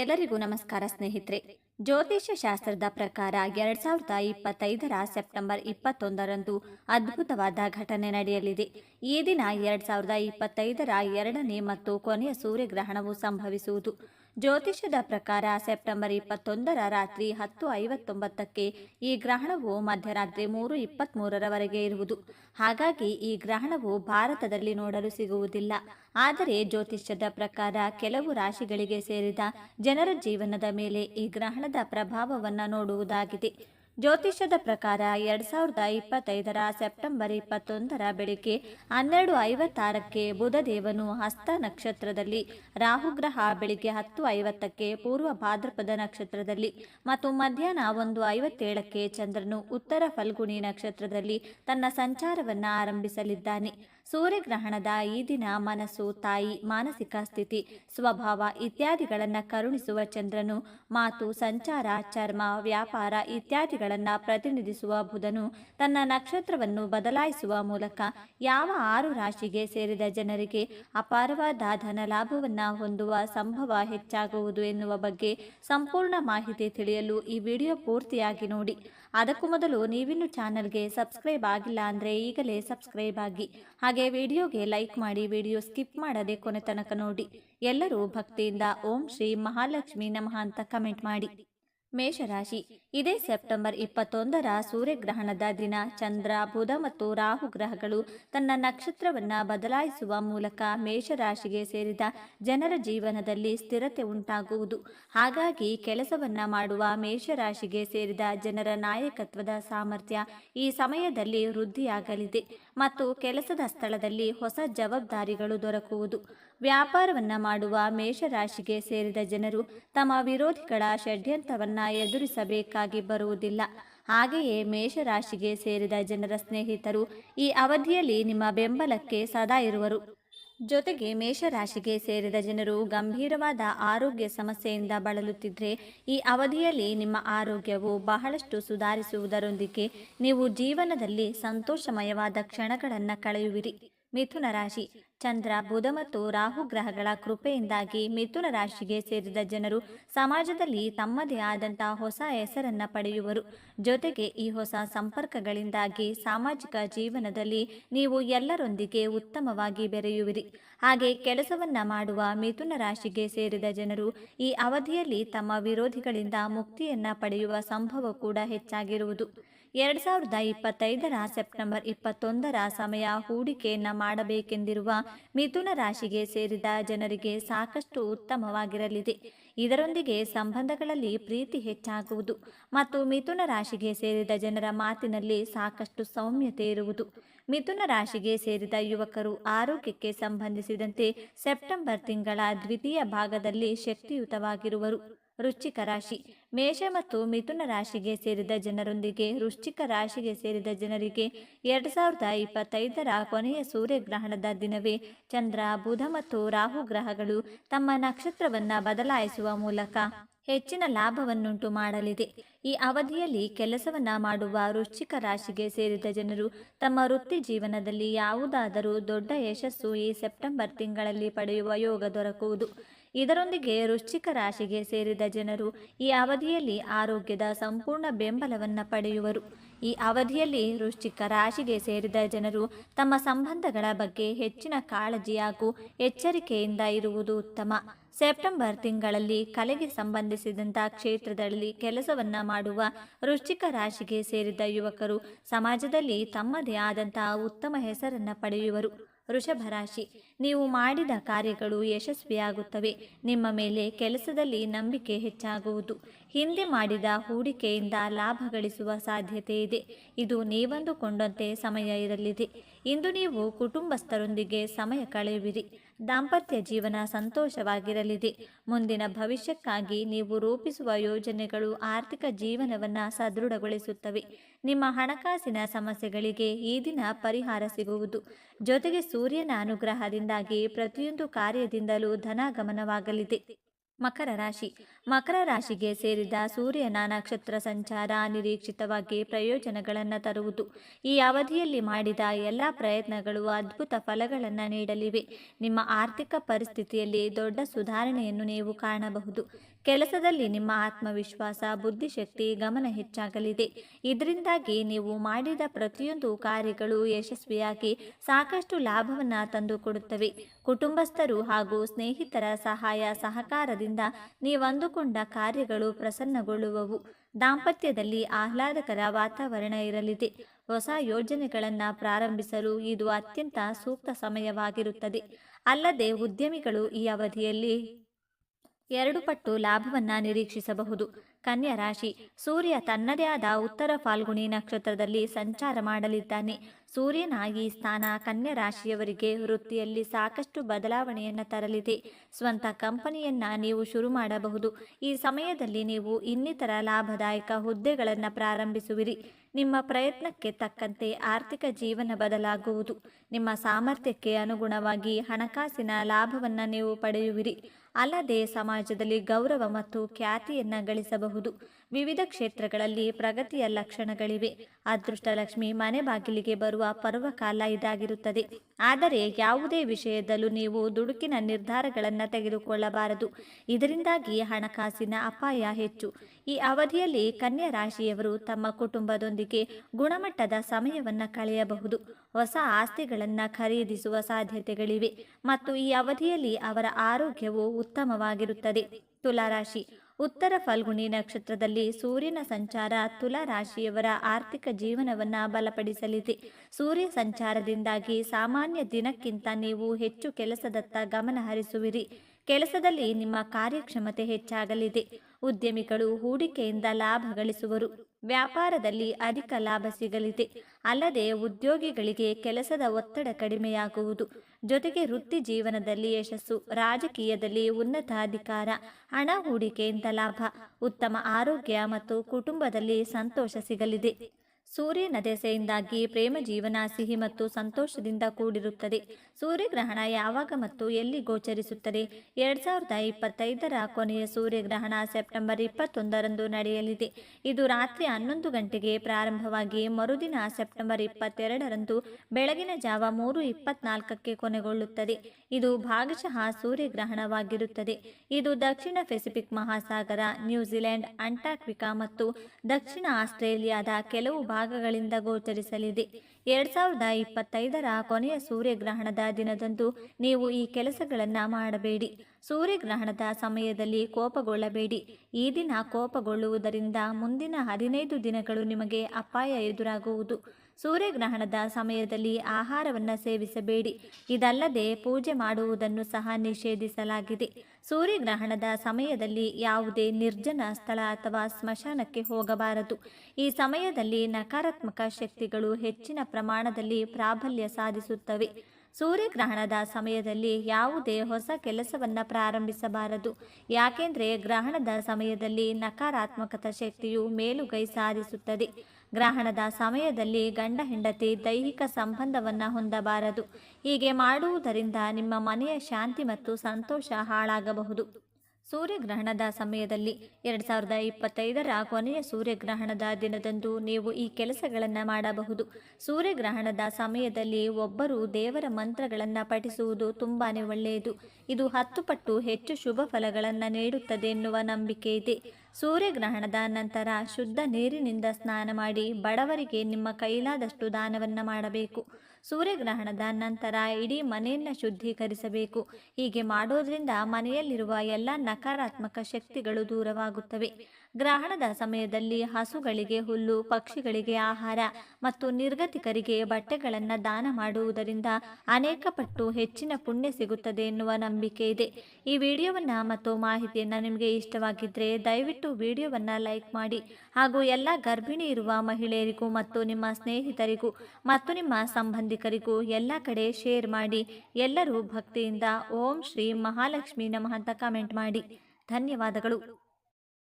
ಎಲ್ಲರಿಗೂ ನಮಸ್ಕಾರ ಸ್ನೇಹಿತರೆ. ಜ್ಯೋತಿಷ್ಯ ಶಾಸ್ತ್ರದ ಪ್ರಕಾರ ಎರಡ್ ಸಾವಿರದ ಇಪ್ಪತ್ತೈದರ ಸೆಪ್ಟೆಂಬರ್ ಇಪ್ಪತ್ತೊಂದರಂದು ಅದ್ಭುತವಾದ ಘಟನೆ ನಡೆಯಲಿದೆ. ಈ ದಿನ ಎರಡ್ ಸಾವಿರದ ಇಪ್ಪತ್ತೈದರ ಎರಡನೇ ಮತ್ತು ಕೊನೆಯ ಸೂರ್ಯಗ್ರಹಣವು ಸಂಭವಿಸುವುದು. ಜ್ಯೋತಿಷ್ಯದ ಪ್ರಕಾರ ಸೆಪ್ಟೆಂಬರ್ ಇಪ್ಪತ್ತೊಂದರ ರಾತ್ರಿ ಹತ್ತು ಐವತ್ತೊಂಬತ್ತಕ್ಕೆ ಈ ಗ್ರಹಣವು ಮಧ್ಯರಾತ್ರಿ ಮೂರು ಇಪ್ಪತ್ತ್ಮೂರರವರೆಗೆ ಇರುವುದು. ಹಾಗಾಗಿ ಈ ಗ್ರಹಣವು ಭಾರತದಲ್ಲಿ ನೋಡಲು ಸಿಗುವುದಿಲ್ಲ. ಆದರೆ ಜ್ಯೋತಿಷ್ಯದ ಪ್ರಕಾರ ಕೆಲವು ರಾಶಿಗಳಿಗೆ ಸೇರಿದ ಜನರ ಜೀವನದ ಮೇಲೆ ಈ ಗ್ರಹಣದ ಪ್ರಭಾವವನ್ನು ನೋಡುವುದಾಗಿದೆ. ಜ್ಯೋತಿಷ್ಯದ ಪ್ರಕಾರ ಎರಡ್ ಸಾವಿರದ ಇಪ್ಪತ್ತೈದರ ಸೆಪ್ಟೆಂಬರ್ ಇಪ್ಪತ್ತೊಂದರ ಬೆಳಿಗ್ಗೆ ಹನ್ನೆರಡು ಐವತ್ತಾರಕ್ಕೆ ಬುಧದೇವನು ಹಸ್ತ ನಕ್ಷತ್ರದಲ್ಲಿ ರಾಹುಗ್ರಹ ಬೆಳಿಗ್ಗೆ ಹತ್ತು ಐವತ್ತಕ್ಕೆ ಪೂರ್ವ ಭಾದ್ರಪದ ನಕ್ಷತ್ರದಲ್ಲಿ ಮತ್ತು ಮಧ್ಯಾಹ್ನ ಒಂದು ಐವತ್ತೇಳಕ್ಕೆ ಚಂದ್ರನು ಉತ್ತರ ಫಲ್ಗುಣಿ ನಕ್ಷತ್ರದಲ್ಲಿ ತನ್ನ ಸಂಚಾರವನ್ನು ಆರಂಭಿಸಲಿದ್ದಾನೆ. ಸೂರ್ಯಗ್ರಹಣದ ಈ ದಿನ ಮನಸ್ಸು, ತಾಯಿ, ಮಾನಸಿಕ ಸ್ಥಿತಿ, ಸ್ವಭಾವ ಇತ್ಯಾದಿಗಳನ್ನು ಕರುಣಿಸುವ ಚಂದ್ರನು, ಮಾತು, ಸಂಚಾರ, ಚರ್ಮ, ವ್ಯಾಪಾರ ಇತ್ಯಾದಿಗಳನ್ನು ಪ್ರತಿನಿಧಿಸುವ ಬುಧನು ತನ್ನ ನಕ್ಷತ್ರವನ್ನು ಬದಲಾಯಿಸುವ ಮೂಲಕ ಯಾವ ಆರು ರಾಶಿಗೆ ಸೇರಿದ ಜನರಿಗೆ ಅಪಾರವಾದ ಧನ ಲಾಭವನ್ನು ಹೊಂದುವ ಸಂಭವ ಹೆಚ್ಚಾಗುವುದು ಎನ್ನುವ ಬಗ್ಗೆ ಸಂಪೂರ್ಣ ಮಾಹಿತಿ ತಿಳಿಯಲು ಈ ವಿಡಿಯೋ ಪೂರ್ತಿಯಾಗಿ ನೋಡಿ. ಅದಕ್ಕೂ ಮೊದಲು ನೀವಿನ್ನು ಚಾನಲ್ಗೆ ಸಬ್ಸ್ಕ್ರೈಬ್ ಆಗಿಲ್ಲ ಅಂದರೆ ಈಗಲೇ ಸಬ್ಸ್ಕ್ರೈಬ್ ಆಗಿ ಹಾಗೆ ವಿಡಿಯೋಗೆ ಲೈಕ್ ಮಾಡಿ ವಿಡಿಯೋ ಸ್ಕಿಪ್ ಮಾಡದೆ ಕೊನೆ ತನಕ ನೋಡಿ. ಎಲ್ಲರೂ ಭಕ್ತಿಯಿಂದ ಓಂ ಶ್ರೀ ಮಹಾಲಕ್ಷ್ಮಿ ನಮಃ ಅಂತ ಕಮೆಂಟ್ ಮಾಡಿ. ಮೇಷರಾಶಿ. ಇದೇ ಸೆಪ್ಟೆಂಬರ್ ಇಪ್ಪತ್ತೊಂದರ ಸೂರ್ಯಗ್ರಹಣದ ದಿನ ಚಂದ್ರ, ಬುಧ ಮತ್ತು ರಾಹು ಗ್ರಹಗಳು ತನ್ನ ನಕ್ಷತ್ರವನ್ನು ಬದಲಾಯಿಸುವ ಮೂಲಕ ಮೇಷರಾಶಿಗೆ ಸೇರಿದ ಜನರ ಜೀವನದಲ್ಲಿ ಸ್ಥಿರತೆ ಉಂಟಾಗುವುದು. ಹಾಗಾಗಿ ಕೆಲಸವನ್ನ ಮಾಡುವ ಮೇಷರಾಶಿಗೆ ಸೇರಿದ ಜನರ ನಾಯಕತ್ವದ ಸಾಮರ್ಥ್ಯ ಈ ಸಮಯದಲ್ಲಿ ವೃದ್ಧಿಯಾಗಲಿದೆ ಮತ್ತು ಕೆಲಸದ ಸ್ಥಳದಲ್ಲಿ ಹೊಸ ಜವಾಬ್ದಾರಿಗಳು ದೊರಕುವುದು. ವ್ಯಾಪಾರವನ್ನ ಮಾಡುವ ಮೇಷರಾಶಿಗೆ ಸೇರಿದ ಜನರು ತಮ್ಮ ವಿರೋಧಿಗಳ ಷಡ್ಯಂತ್ರವನ್ನ ಎದುರಿಸಬೇಕಾಗಿ ಬರುವುದಿಲ್ಲ. ಹಾಗೆಯೇ ಮೇಷರಾಶಿಗೆ ಸೇರಿದ ಜನರ ಸ್ನೇಹಿತರು ಈ ಅವಧಿಯಲ್ಲಿ ನಿಮ್ಮ ಬೆಂಬಲಕ್ಕೆ ಸದಾ ಇರುವರು. ಜೊತೆಗೆ ಮೇಷರಾಶಿಗೆ ಸೇರಿದ ಜನರು ಗಂಭೀರವಾದ ಆರೋಗ್ಯ ಸಮಸ್ಯೆಯಿಂದ ಬಳಲುತ್ತಿದ್ದರೆ ಈ ಅವಧಿಯಲ್ಲಿ ನಿಮ್ಮ ಆರೋಗ್ಯವು ಬಹಳಷ್ಟು ಸುಧಾರಿಸುವುದರೊಂದಿಗೆ ನೀವು ಜೀವನದಲ್ಲಿ ಸಂತೋಷಮಯವಾದ ಕ್ಷಣಗಳನ್ನು ಕಳೆಯುವಿರಿ. ಮಿಥುನ ರಾಶಿ. ಚಂದ್ರ, ಬುಧ ಮತ್ತು ರಾಹು ಗ್ರಹಗಳ ಕೃಪೆಯಿಂದಾಗಿ ಮಿಥುನ ರಾಶಿಗೆ ಸೇರಿದ ಜನರು ಸಮಾಜದಲ್ಲಿ ತಮ್ಮದೇ ಆದಂತಹ ಹೊಸ ಹೆಸರನ್ನ ಪಡೆಯುವರು. ಜೊತೆಗೆ ಈ ಹೊಸ ಸಂಪರ್ಕಗಳಿಂದಾಗಿ ಸಾಮಾಜಿಕ ಜೀವನದಲ್ಲಿ ನೀವು ಎಲ್ಲರೊಂದಿಗೆ ಉತ್ತಮವಾಗಿ ಬೆರೆಯುವಿರಿ. ಹಾಗೆ ಕೆಲಸವನ್ನ ಮಾಡುವ ಮಿಥುನ ರಾಶಿಗೆ ಸೇರಿದ ಜನರು ಈ ಅವಧಿಯಲ್ಲಿ ತಮ್ಮ ವಿರೋಧಿಗಳಿಂದ ಮುಕ್ತಿಯನ್ನ ಪಡೆಯುವ ಸಂಭವ ಕೂಡ ಹೆಚ್ಚಾಗಿರುವುದು. ಎರಡು ಸಾವಿರದ ಇಪ್ಪತ್ತೈದರ ಸೆಪ್ಟೆಂಬರ್ ಇಪ್ಪತ್ತೊಂದರ ಸಮಯ ಹೂಡಿಕೆಯನ್ನು ಮಾಡಬೇಕೆಂದಿರುವ ಮಿಥುನ ರಾಶಿಗೆ ಸೇರಿದ ಜನರಿಗೆ ಸಾಕಷ್ಟು ಉತ್ತಮವಾಗಿರಲಿದೆ. ಇದರೊಂದಿಗೆ ಸಂಬಂಧಗಳಲ್ಲಿ ಪ್ರೀತಿ ಹೆಚ್ಚಾಗುವುದು ಮತ್ತು ಮಿಥುನ ರಾಶಿಗೆ ಸೇರಿದ ಜನರ ಮಾತಿನಲ್ಲಿ ಸಾಕಷ್ಟು ಸೌಮ್ಯತೆ ಇರುವುದು. ಮಿಥುನ ರಾಶಿಗೆ ಸೇರಿದ ಯುವಕರು ಆರೋಗ್ಯಕ್ಕೆ ಸಂಬಂಧಿಸಿದಂತೆ ಸೆಪ್ಟೆಂಬರ್ ತಿಂಗಳ ದ್ವಿತೀಯ ಭಾಗದಲ್ಲಿ ಶಕ್ತಿಯುತವಾಗಿರುವರು. ವೃಶ್ಚಿಕ ರಾಶಿ. ಮೇಷ ಮತ್ತು ಮಿಥುನ ರಾಶಿಗೆ ಸೇರಿದ ಜನರೊಂದಿಗೆ, ವೃಶ್ಚಿಕ ರಾಶಿಗೆ ಸೇರಿದ ಜನರಿಗೆ ಎರಡು ಸಾವಿರದ ಇಪ್ಪತ್ತೈದರ ಕೊನೆಯ ಸೂರ್ಯಗ್ರಹಣದ ದಿನವೇ ಚಂದ್ರ, ಬುಧ ಮತ್ತು ರಾಹು ಗ್ರಹಗಳು ತಮ್ಮ ನಕ್ಷತ್ರವನ್ನು ಬದಲಾಯಿಸುವ ಮೂಲಕ ಹೆಚ್ಚಿನ ಲಾಭವನ್ನುಂಟು ಮಾಡಲಿದೆ. ಈ ಅವಧಿಯಲ್ಲಿ ಕೆಲಸವನ್ನ ಮಾಡುವ ವೃಶ್ಚಿಕ ರಾಶಿಗೆ ಸೇರಿದ ಜನರು ತಮ್ಮ ವೃತ್ತಿ ಜೀವನದಲ್ಲಿ ಯಾವುದಾದರೂ ದೊಡ್ಡ ಯಶಸ್ಸು ಈ ಸೆಪ್ಟೆಂಬರ್ ತಿಂಗಳಲ್ಲಿ ಪಡೆಯುವ ಯೋಗ ದೊರಕುವುದು. ಇದರೊಂದಿಗೆ ವೃಶ್ಚಿಕ ರಾಶಿಗೆ ಸೇರಿದ ಜನರು ಈ ಅವಧಿಯಲ್ಲಿ ಆರೋಗ್ಯದ ಸಂಪೂರ್ಣ ಬೆಂಬಲವನ್ನು ಪಡೆಯುವರು. ಈ ಅವಧಿಯಲ್ಲಿ ವೃಶ್ಚಿಕ ರಾಶಿಗೆ ಸೇರಿದ ಜನರು ತಮ್ಮ ಸಂಬಂಧಗಳ ಬಗ್ಗೆ ಹೆಚ್ಚಿನ ಕಾಳಜಿ ಹಾಗೂ ಎಚ್ಚರಿಕೆಯಿಂದ ಇರುವುದು ಉತ್ತಮ. ಸೆಪ್ಟೆಂಬರ್ ತಿಂಗಳಲ್ಲಿ ಕಲೆಗೆ ಸಂಬಂಧಿಸಿದಂಥ ಕ್ಷೇತ್ರದಲ್ಲಿ ಕೆಲಸವನ್ನ ಮಾಡುವ ವೃಶ್ಚಿಕ ರಾಶಿಗೆ ಸೇರಿದ ಯುವಕರು ಸಮಾಜದಲ್ಲಿ ತಮ್ಮದೇ ಆದಂತಹ ಉತ್ತಮ ಹೆಸರನ್ನು ಪಡೆಯುವರು. ವೃಷಭ ರಾಶಿ ನೀವು ಮಾಡಿದ ಕಾರ್ಯಗಳು ಯಶಸ್ವಿಯಾಗುತ್ತವೆ. ನಿಮ್ಮ ಮೇಲೆ ಕೆಲಸದಲ್ಲಿ ನಂಬಿಕೆ ಹೆಚ್ಚಾಗುವುದು. ಹಿಂದೆ ಮಾಡಿದ ಹೂಡಿಕೆಯಿಂದ ಲಾಭ ಗಳಿಸುವ ಸಾಧ್ಯತೆ ಇದೆ. ಇದು ನೀವಂದುಕೊಂಡಂತೆ ಸಮಯ ಇರಲಿದೆ. ಇಂದು ನೀವು ಕುಟುಂಬಸ್ಥರೊಂದಿಗೆ ಸಮಯ ಕಳೆಯುವಿರಿ. ದಾಂಪತ್ಯ ಜೀವನ ಸಂತೋಷವಾಗಿರಲಿದೆ. ಮುಂದಿನ ಭವಿಷ್ಯಕ್ಕಾಗಿ ನೀವು ರೂಪಿಸುವ ಯೋಜನೆಗಳು ಆರ್ಥಿಕ ಜೀವನವನ್ನು ಸದೃಢಗೊಳಿಸುತ್ತವೆ. ನಿಮ್ಮ ಹಣಕಾಸಿನ ಸಮಸ್ಯೆಗಳಿಗೆ ಈ ದಿನ ಪರಿಹಾರ ಸಿಗುವುದು. ಜೊತೆಗೆ ಸೂರ್ಯನ ಅನುಗ್ರಹದಿಂದಾಗಿ ಪ್ರತಿಯೊಂದು ಕಾರ್ಯದಿಂದಲೂ ಧನಾಗಮನವಾಗಲಿದೆ. ಮಕರ ರಾಶಿ. ಮಕರ ರಾಶಿಗೆ ಸೇರಿದ ಸೂರ್ಯನ ನಕ್ಷತ್ರ ಸಂಚಾರ ಅನಿರೀಕ್ಷಿತವಾಗಿ ಪ್ರಯೋಜನಗಳನ್ನು ತರುವುದು. ಈ ಅವಧಿಯಲ್ಲಿ ಮಾಡಿದ ಎಲ್ಲ ಪ್ರಯತ್ನಗಳು ಅದ್ಭುತ ಫಲಗಳನ್ನು ನೀಡಲಿವೆ. ನಿಮ್ಮ ಆರ್ಥಿಕ ಪರಿಸ್ಥಿತಿಯಲ್ಲಿ ದೊಡ್ಡ ಸುಧಾರಣೆಯನ್ನು ನೀವು ಕಾಣಬಹುದು. ಕೆಲಸದಲ್ಲಿ ನಿಮ್ಮ ಆತ್ಮವಿಶ್ವಾಸ, ಬುದ್ಧಿಶಕ್ತಿ ಗಮನ ಹೆಚ್ಚಾಗಲಿದೆ. ಇದರಿಂದಾಗಿ ನೀವು ಮಾಡಿದ ಪ್ರತಿಯೊಂದು ಕಾರ್ಯಗಳು ಯಶಸ್ವಿಯಾಗಿ ಸಾಕಷ್ಟು ಲಾಭವನ್ನು ತಂದುಕೊಡುತ್ತವೆ. ಕುಟುಂಬಸ್ಥರು ಹಾಗೂ ಸ್ನೇಹಿತರ ಸಹಾಯ ಸಹಕಾರದಿಂದ ನೀವು ಅಂದುಕೊಂಡ ಕಾರ್ಯಗಳು ಪ್ರಸನ್ನಗೊಳ್ಳುವವು. ದಾಂಪತ್ಯದಲ್ಲಿ ಆಹ್ಲಾದಕರ ವಾತಾವರಣ ಇರಲಿದೆ. ಹೊಸ ಯೋಜನೆಗಳನ್ನು ಪ್ರಾರಂಭಿಸಲು ಇದು ಅತ್ಯಂತ ಸೂಕ್ತ ಸಮಯವಾಗಿರುತ್ತದೆ. ಅಲ್ಲದೆ ಉದ್ಯಮಿಗಳು ಈ ಅವಧಿಯಲ್ಲಿ ಎರಡು ಪಟ್ಟು ಲಾಭವನ್ನ ನಿರೀಕ್ಷಿಸಬಹುದು. ಕನ್ಯಾ ರಾಶಿ, ಸೂರ್ಯ ತನ್ನದೇ ಆದ ಉತ್ತರ ಫಾಲ್ಗುಣಿ ನಕ್ಷತ್ರದಲ್ಲಿ ಸಂಚಾರ ಮಾಡಲಿದ್ದಾನೆ. ಸೂರ್ಯನ ಈ ಸ್ಥಾನ ಕನ್ಯಾ ರಾಶಿಯವರಿಗೆ ವೃತ್ತಿಯಲ್ಲಿ ಸಾಕಷ್ಟು ಬದಲಾವಣೆಯನ್ನು ತರಲಿದೆ. ಸ್ವಂತ ಕಂಪನಿಯನ್ನ ನೀವು ಶುರು ಮಾಡಬಹುದು. ಈ ಸಮಯದಲ್ಲಿ ನೀವು ಇನ್ನಿತರ ಲಾಭದಾಯಕ ಹುದ್ದೆಗಳನ್ನು ಪ್ರಾರಂಭಿಸುವಿರಿ. ನಿಮ್ಮ ಪ್ರಯತ್ನಕ್ಕೆ ತಕ್ಕಂತೆ ಆರ್ಥಿಕ ಜೀವನ ಬದಲಾಗುವುದು. ನಿಮ್ಮ ಸಾಮರ್ಥ್ಯಕ್ಕೆ ಅನುಗುಣವಾಗಿ ಹಣಕಾಸಿನ ಲಾಭವನ್ನು ನೀವು ಪಡೆಯುವಿರಿ. ಅಲ್ಲದೆ ಸಮಾಜದಲ್ಲಿ ಗೌರವ ಮತ್ತು ಖ್ಯಾತಿಯನ್ನು ಗಳಿಸಬಹುದು. ವಿವಿಧ ಕ್ಷೇತ್ರಗಳಲ್ಲಿ ಪ್ರಗತಿಯ ಲಕ್ಷಣಗಳಿವೆ. ಅದೃಷ್ಟ ಲಕ್ಷ್ಮಿ ಮನೆ ಬಾಗಿಲಿಗೆ ಬರುವ ಪರ್ವಕಾಲ ಇದಾಗಿರುತ್ತದೆ. ಆದರೆ ಯಾವುದೇ ವಿಷಯದಲ್ಲೂ ನೀವು ದುಡುಕಿನ ನಿರ್ಧಾರಗಳನ್ನು ತೆಗೆದುಕೊಳ್ಳಬಾರದು. ಇದರಿಂದಾಗಿ ಹಣಕಾಸಿನ ಅಪಾಯ ಹೆಚ್ಚು. ಈ ಅವಧಿಯಲ್ಲಿ ಕನ್ಯಾ ರಾಶಿಯವರು ತಮ್ಮ ಕುಟುಂಬದೊಂದಿಗೆ ಗುಣಮಟ್ಟದ ಸಮಯವನ್ನು ಕಳೆಯಬಹುದು. ಹೊಸ ಆಸ್ತಿಗಳನ್ನು ಖರೀದಿಸುವ ಸಾಧ್ಯತೆಗಳಿವೆ ಮತ್ತು ಈ ಅವಧಿಯಲ್ಲಿ ಅವರ ಆರೋಗ್ಯವು ಉತ್ತಮವಾಗಿರುತ್ತದೆ. ತುಲಾರಾಶಿ. ಉತ್ತರ ಫಲ್ಗುಣಿ ನಕ್ಷತ್ರದಲ್ಲಿ ಸೂರ್ಯನ ಸಂಚಾರ ತುಲಾ ರಾಶಿಯವರ ಆರ್ಥಿಕ ಜೀವನವನ್ನು ಬಲಪಡಿಸಲಿದೆ. ಸೂರ್ಯ ಸಂಚಾರದಿಂದಾಗಿ ಸಾಮಾನ್ಯ ದಿನಕ್ಕಿಂತ ನೀವು ಹೆಚ್ಚು ಕೆಲಸದತ್ತ ಗಮನ ಹರಿಸುವಿರಿ. ಕೆಲಸದಲ್ಲಿ ನಿಮ್ಮ ಕಾರ್ಯಕ್ಷಮತೆ ಹೆಚ್ಚಾಗಲಿದೆ. ಉದ್ಯಮಿಗಳು ಹೂಡಿಕೆಯಿಂದ ಲಾಭ ಗಳಿಸುವರು. ವ್ಯಾಪಾರದಲ್ಲಿ ಅಧಿಕ ಲಾಭ ಸಿಗಲಿದೆ. ಅಲ್ಲದೆ ಉದ್ಯೋಗಿಗಳಿಗೆ ಕೆಲಸದ ಒತ್ತಡ ಕಡಿಮೆಯಾಗುವುದು. ಜೊತೆಗೆ ವೃತ್ತಿ ಜೀವನದಲ್ಲಿ ಯಶಸ್ಸು, ರಾಜಕೀಯದಲ್ಲಿ ಉನ್ನತ ಅಧಿಕಾರ ಹಣ ಹೂಡಿಕೆಯಿಂದ ಲಾಭ, ಉತ್ತಮ ಆರೋಗ್ಯ ಮತ್ತು ಕುಟುಂಬದಲ್ಲಿ ಸಂತೋಷ ಸಿಗಲಿದೆ. ಸೂರ್ಯನ ದೆಸೆಯಿಂದಾಗಿ ಪ್ರೇಮ, ಜೀವನ, ಸಿಹಿ ಮತ್ತು ಸಂತೋಷದಿಂದ ಕೂಡಿರುತ್ತದೆ. ಸೂರ್ಯಗ್ರಹಣ ಯಾವಾಗ ಮತ್ತು ಎಲ್ಲಿ ಗೋಚರಿಸುತ್ತದೆ? ಎರಡ್ ಸಾವಿರದ ಇಪ್ಪತ್ತೈದರ ಕೊನೆಯ ಸೂರ್ಯಗ್ರಹಣ ಸೆಪ್ಟೆಂಬರ್ ಇಪ್ಪತ್ತೊಂದರಂದು ನಡೆಯಲಿದೆ. ಇದು ರಾತ್ರಿ ಹನ್ನೊಂದು ಗಂಟೆಗೆ ಪ್ರಾರಂಭವಾಗಿ ಮರುದಿನ ಸೆಪ್ಟೆಂಬರ್ ಇಪ್ಪತ್ತೆರಡರಂದು ಬೆಳಗಿನ ಜಾವ ಮೂರು ಇಪ್ಪತ್ನಾಲ್ಕಕ್ಕೆ ಕೊನೆಗೊಳ್ಳುತ್ತದೆ. ಇದು ಭಾಗಶಃ ಸೂರ್ಯಗ್ರಹಣವಾಗಿರುತ್ತದೆ. ಇದು ದಕ್ಷಿಣ ಪೆಸಿಫಿಕ್ ಮಹಾಸಾಗರ ನ್ಯೂಜಿಲೆಂಡ್ ಅಂಟಾರ್ಕ್ಟಿಕಾ ಮತ್ತು ದಕ್ಷಿಣ ಆಸ್ಟ್ರೇಲಿಯಾದ ಕೆಲವು ಭಾಗಗಳಿಂದ ಗೋಚರಿಸಲಿದೆ. ಎರಡ್ ಸಾವಿರದ ಇಪ್ಪತ್ತೈದರ ಕೊನೆಯ ಸೂರ್ಯಗ್ರಹಣದ ದಿನದಂದು ನೀವು ಈ ಕೆಲಸಗಳನ್ನು ಮಾಡಬೇಡಿ. ಸೂರ್ಯಗ್ರಹಣದ ಸಮಯದಲ್ಲಿ ಕೋಪಗೊಳ್ಳಬೇಡಿ. ಈ ದಿನ ಕೋಪಗೊಳ್ಳುವುದರಿಂದ ಮುಂದಿನ ಹದಿನೈದು ದಿನಗಳು ನಿಮಗೆ ಅಪಾಯ ಎದುರಾಗುವುದು. ಸೂರ್ಯಗ್ರಹಣದ ಸಮಯದಲ್ಲಿ ಆಹಾರವನ್ನು ಸೇವಿಸಬೇಡಿ. ಇದಲ್ಲದೆ ಪೂಜೆ ಮಾಡುವುದನ್ನು ಸಹ ನಿಷೇಧಿಸಲಾಗಿದೆ. ಸೂರ್ಯಗ್ರಹಣದ ಸಮಯದಲ್ಲಿ ಯಾವುದೇ ನಿರ್ಜನ ಸ್ಥಳ ಅಥವಾ ಸ್ಮಶಾನಕ್ಕೆ ಹೋಗಬಾರದು. ಈ ಸಮಯದಲ್ಲಿ ನಕಾರಾತ್ಮಕ ಶಕ್ತಿಗಳು ಹೆಚ್ಚಿನ ಪ್ರಮಾಣದಲ್ಲಿ ಪ್ರಾಬಲ್ಯ ಸಾಧಿಸುತ್ತವೆ. ಸೂರ್ಯಗ್ರಹಣದ ಸಮಯದಲ್ಲಿ ಯಾವುದೇ ಹೊಸ ಕೆಲಸವನ್ನು ಪ್ರಾರಂಭಿಸಬಾರದು. ಯಾಕೆಂದರೆ ಗ್ರಹಣದ ಸಮಯದಲ್ಲಿ ನಕಾರಾತ್ಮಕತ ಶಕ್ತಿಯು ಮೇಲುಗೈ ಸಾಧಿಸುತ್ತದೆ. ಗ್ರಹಣದ ಸಮಯದಲ್ಲಿ ಗಂಡ ಹೆಂಡತಿ ದೈಹಿಕ ಸಂಬಂಧವನ್ನು ಹೊಂದಬಾರದು. ಹೀಗೆ ಮಾಡುವುದರಿಂದ ನಿಮ್ಮ ಮನೆಯ ಶಾಂತಿ ಮತ್ತು ಸಂತೋಷ ಹಾಳಾಗಬಹುದು. ಸೂರ್ಯಗ್ರಹಣದ ಸಮಯದಲ್ಲಿ ಎರಡು ಸಾವಿರದ ಇಪ್ಪತ್ತೈದರ ಕೊನೆಯ ಸೂರ್ಯಗ್ರಹಣದ ದಿನದಂದು ನೀವು ಈ ಕೆಲಸಗಳನ್ನು ಮಾಡಬಹುದು. ಸೂರ್ಯಗ್ರಹಣದ ಸಮಯದಲ್ಲಿ ಒಬ್ಬರು ದೇವರ ಮಂತ್ರಗಳನ್ನು ಪಠಿಸುವುದು ತುಂಬಾ ಒಳ್ಳೆಯದು. ಇದು ಹತ್ತು ಪಟ್ಟು ಹೆಚ್ಚು ಶುಭ ಫಲಗಳನ್ನು ನೀಡುತ್ತದೆ ಎನ್ನುವ ನಂಬಿಕೆ ಇದೆ. ಸೂರ್ಯಗ್ರಹಣದ ನಂತರ ಶುದ್ಧ ನೀರಿನಿಂದ ಸ್ನಾನ ಮಾಡಿ ಬಡವರಿಗೆ ನಿಮ್ಮ ಕೈಲಾದಷ್ಟು ದಾನವನ್ನು ಮಾಡಬೇಕು. ಸೂರ್ಯಗ್ರಹಣದ ನಂತರ ಇಡೀ ಮನೆಯನ್ನು ಶುದ್ಧೀಕರಿಸಬೇಕು. ಹೀಗೆ ಮಾಡೋದ್ರಿಂದ ಮನೆಯಲ್ಲಿರುವ ಎಲ್ಲ ನಕಾರಾತ್ಮಕ ಶಕ್ತಿಗಳು ದೂರವಾಗುತ್ತವೆ. ಗ್ರಹಣದ ಸಮಯದಲ್ಲಿ ಹಸುಗಳಿಗೆ ಹುಲ್ಲು, ಪಕ್ಷಿಗಳಿಗೆ ಆಹಾರ ಮತ್ತು ನಿರ್ಗತಿಕರಿಗೆ ಬಟ್ಟೆಗಳನ್ನು ದಾನ ಮಾಡುವುದರಿಂದ ಅನೇಕ ಪಟ್ಟು ಹೆಚ್ಚಿನ ಪುಣ್ಯ ಸಿಗುತ್ತದೆ ಎನ್ನುವ ನಂಬಿಕೆ ಇದೆ. ಈ ವಿಡಿಯೋವನ್ನು ಮತ್ತು ಮಾಹಿತಿಯನ್ನು ನಿಮಗೆ ಇಷ್ಟವಾಗಿದ್ದರೆ ದಯವಿಟ್ಟು ವಿಡಿಯೋವನ್ನು ಲೈಕ್ ಮಾಡಿ ಹಾಗೂ ಎಲ್ಲ ಗರ್ಭಿಣಿ ಇರುವ ಮಹಿಳೆಯರಿಗೂ ಮತ್ತು ನಿಮ್ಮ ಸ್ನೇಹಿತರಿಗೂ ಮತ್ತು ನಿಮ್ಮ ಸಂಬಂಧಿಕರಿಗೂ ಎಲ್ಲ ಕಡೆ ಶೇರ್ ಮಾಡಿ. ಎಲ್ಲರೂ ಭಕ್ತಿಯಿಂದ ಓಂ ಶ್ರೀ ಮಹಾಲಕ್ಷ್ಮಿ ನಮಃ ಅಂತ ಕಮೆಂಟ್ ಮಾಡಿ. ಧನ್ಯವಾದಗಳು.